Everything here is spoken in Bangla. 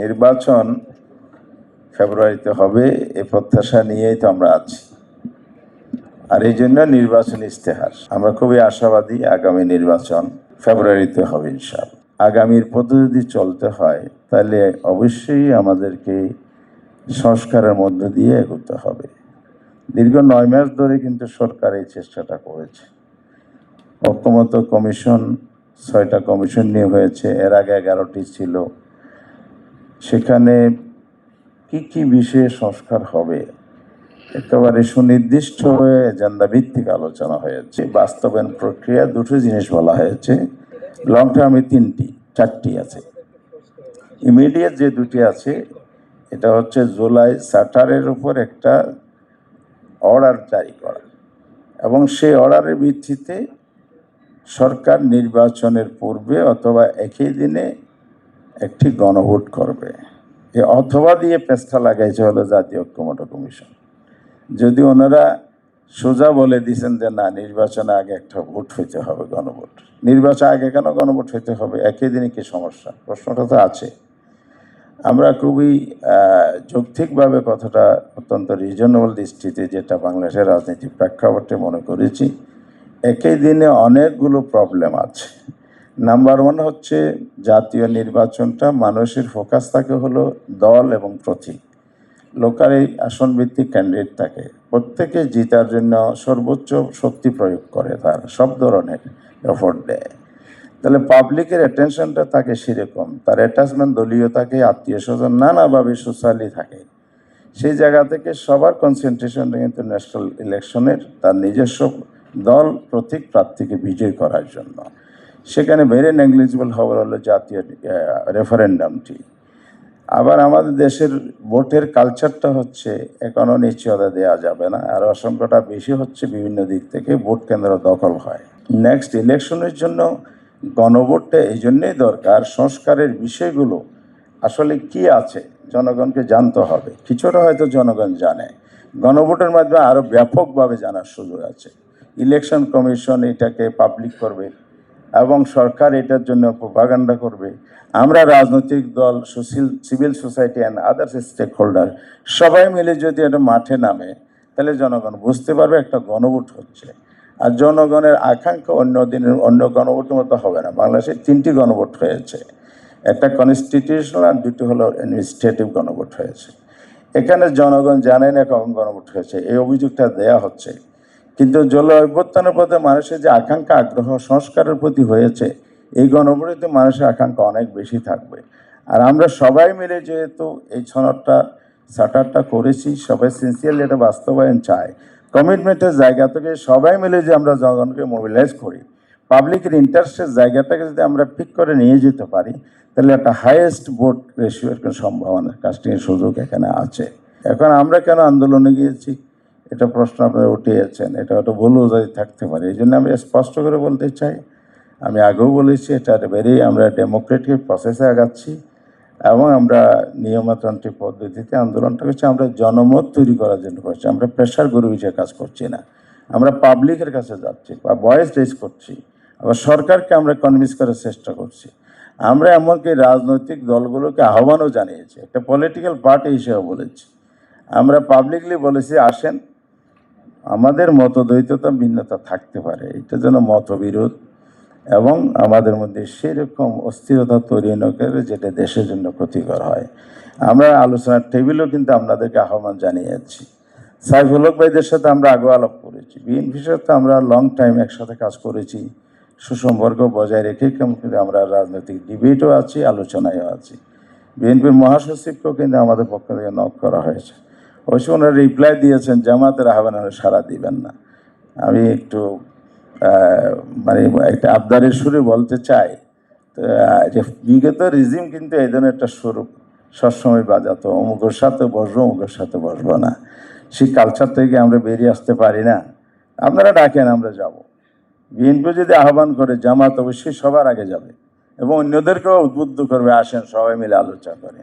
নির্বাচন ফেব্রুয়ারিতে হবে, এ প্রত্যাশা নিয়েই তো আমরা আছি। আর এই জন্য নির্বাচন ইস্তেহার আমরা খুবই আশাবাদী আগামী নির্বাচন ফেব্রুয়ারিতে হবে ইনশাল আগামীর পথে যদি চলতে হয়, তাহলে অবশ্যই আমাদেরকে সংস্কারের মধ্য দিয়ে এগোতে হবে। দীর্ঘ নয় মাস ধরে কিন্তু সরকার এই চেষ্টাটা করেছে। ঐক্যমত কমিশন, ছয়টা কমিশন নিয়ে হয়েছে, এর আগে এগারোটি ছিল। সেখানে কি কি বিষয়ে সংস্কার হবে? একেবারে সুনির্দিষ্ট হয়ে এজেন্ডা ভিত্তিক আলোচনা হয়েছে। বাস্তবায়ন প্রক্রিয়া দুটো জিনিস বলা হয়েছে। লং টার্মে তিনটি, চারটি আছে। ইমিডিয়েট যে দুটি আছে, এটা হচ্ছে জুলাই চার্টারের উপর একটা অর্ডার জারি করা। এবং সেই অর্ডারের ভিত্তিতে সরকার নির্বাচনের পূর্বে অথবা একই দিনে একটি গণভোট করবে। এ অথবা দিয়ে পেস্টা লাগাইছে হলো জাতীয় ঐক্যমত কমিশন। যদি ওনারা সোজা বলে দিয়েছেন যে না, নির্বাচনে আগে একটা ভোট হইতে হবে, গণভোট। নির্বাচন আগে কেন গণভোট হইতে হবে? একই দিনে কি সমস্যা? প্রশ্নটা তো আছে। আমরা খুবই যৌক্তিকভাবে কথাটা অত্যন্ত রিজনেবল দৃষ্টিতে যেটা বাংলাদেশের রাজনীতির প্রেক্ষাপটে মনে করেছি, একই দিনে অনেকগুলো প্রবলেম আছে। নাম্বার ওয়ান হচ্ছে জাতীয় নির্বাচনটা মানুষের ফোকাস থাকে হলো দল এবং প্রতীক। লোকাল এই আসন ভিত্তিক ক্যান্ডিডেট থাকে প্রত্যেকে জিতার জন্য সর্বোচ্চ শক্তি প্রয়োগ করে তার, সব ধরনের এফোর্ট দেয়। তাহলে পাবলিকের অ্যাটেনশনটা থাকে সেরকম। তার অ্যাটাচমেন্ট দলীয় থাকে আত্মীয় স্বজন নানাভাবে সোশ্যালি থাকে। সেই জায়গা থেকে সবার কনসেন্ট্রেশনটা কিন্তু ন্যাশনাল ইলেকশনের তার নিজস্ব দল, প্রতীক, প্রার্থীকে বিজয় করার জন্য। সেখানে ভেরি নেগলিজিবল হওয়ার হলো জাতীয় রেফারেন্ডামটি আবার আমাদের দেশের ভোটের কালচারটা হচ্ছে এখনও নিশ্চয়তা দেওয়া যাবে না, আর অসংখ্যটা বেশি হচ্ছে বিভিন্ন দিক থেকে ভোট কেন্দ্র দখল হয়। নেক্সট ইলেকশনের জন্য গণভোটটা এই জন্যেই দরকার, সংস্কারের বিষয়গুলো আসলে কি আছে, জনগণকে জানতে হবে। কিছুটা হয়তো জনগণ জানে। গণভোটের মাধ্যমে আরও ব্যাপকভাবে জানার সুযোগ আছে। ইলেকশন কমিশন এটাকে পাবলিক করবে। এবং সরকার এটার জন্য প্রপাগান্ডা করবে। আমরা রাজনৈতিক দল social civil society and others stakeholder সবাই মিলে যদি এটা মাঠে নামে, তাহলে জনগণ বুঝতে পারবে একটা গণভোট হচ্ছে। আর জনগণের আকাঙ্ক্ষা অন্য দিনের, অন্য গণভোটের মতো হবে না। বাংলাদেশে তিনটি গণভোট হয়েছে। একটা কনস্টিটিউশনাল আর দুটি হলো অ্যাডমিনিস্ট্রেটিভ গণভোট হয়েছে। এখানে জনগণ জানে না কখন গণভোট হয়েছে। এই অভিযোগটা দেয়া হচ্ছে। কিন্তু জল অভ্যুত্থানের পথে মানুষের যে আকাঙ্ক্ষা, আগ্রহ, সংস্কারের প্রতি হয়েছে, এই গণভোটে মানুষের আকাঙ্ক্ষা অনেক বেশি থাকবে। আর আমরা সবাই মিলে যেহেতু এই সনদটা, সাটারটা করেছি, সবাই সিনসিয়ারলি এটা বাস্তবায়ন চায়। কমিটমেন্টের জায়গা থেকে সবাই মিলে যে আমরা জনগণকে মোবিলাইজ করি পাবলিকের ইন্টারেস্টের জায়গাটাকে যদি আমরা পিক করে নিয়ে যেতে পারি, তাহলে একটা হাইয়েস্ট ভোট রেশিওর সম্ভাবনা কাস্টিংয়ের সুযোগ এখানে আছে। এখন আমরা কেন আন্দোলনে গিয়েছি? এটা প্রশ্ন আপনারা উঠিয়েছেন এটা হয়তো ভুলও যদি থাকতে পারে। এই জন্য আমি স্পষ্ট করে বলতে চাই, আমি আগেও বলেছি, এটা ভেরি আমরা ডেমোক্রেটিক প্রসেসে আগাচ্ছি এবং আমরা নিয়মতান্ত্রিক পদ্ধতিতে আন্দোলনটা করছি আমরা জনমত তৈরি করার জন্য করছি। আমরা প্রেশার গরু হিসেবে কাজ করছি না। আমরা পাবলিকের কাছে যাচ্ছি বা ভয়েস রেজ করছি। আবার সরকারকে আমরা কনভিন্স করার চেষ্টা করছি। আমরা এমনকি রাজনৈতিক দলগুলোকে আহ্বানও জানিয়েছি। একটা পলিটিক্যাল পার্টি হিসেবে বলেছি। আমরা পাবলিকলি বলেছি, আসেন আমাদের মতদ্বৈততা ভিন্নতা থাকতে পারে। এটা যেন মতবিরোধ এবং আমাদের মধ্যে সেরকম অস্থিরতা তৈরি না করে যেটা দেশের জন্য ক্ষতিকর হয়। আমরা আলোচনার টেবিলও কিন্তু আপনাদেরকে আহ্বান জানিয়েছি। সাইফুল হক ভাইদের সাথে আমরা আগেও আলাপ করেছি। বিএনপির সাথে আমরা লং টাইম একসাথে কাজ করেছি। সুসম্পর্ক বজায় রেখে কিন্তু আমরা রাজনৈতিক ডিবেটও আছি, আলোচনায়ও আছি। বিএনপির মহাসচিবকেও কিন্তু আমাদের পক্ষ থেকে নক করা হয়েছে। অবশ্য ওনারা রিপ্লাই দিয়েছেন, জামাতের আহ্বানে সাড়া দিবেন না। আমি একটু মানে একটা আবদারের সুরে বলতে চাই যে বিগত রিজিম কিন্তু এই ধরনের একটা স্বরূপ। সবসময় বাজাতো, অমুকের সাথে বসবো, অমুকের সাথে বসবো না। সেই কালচার থেকে আমরা বেরিয়ে আসতে পারি না। আপনারা ডাকেন, আমরা যাব। বিএনপি যদি আহ্বান করে, জামাত অবশ্যই সবার আগে যাবে এবং অন্যদেরকেও উদ্বুদ্ধ করবে, আসেন সবাই মিলে আলোচনা করেন।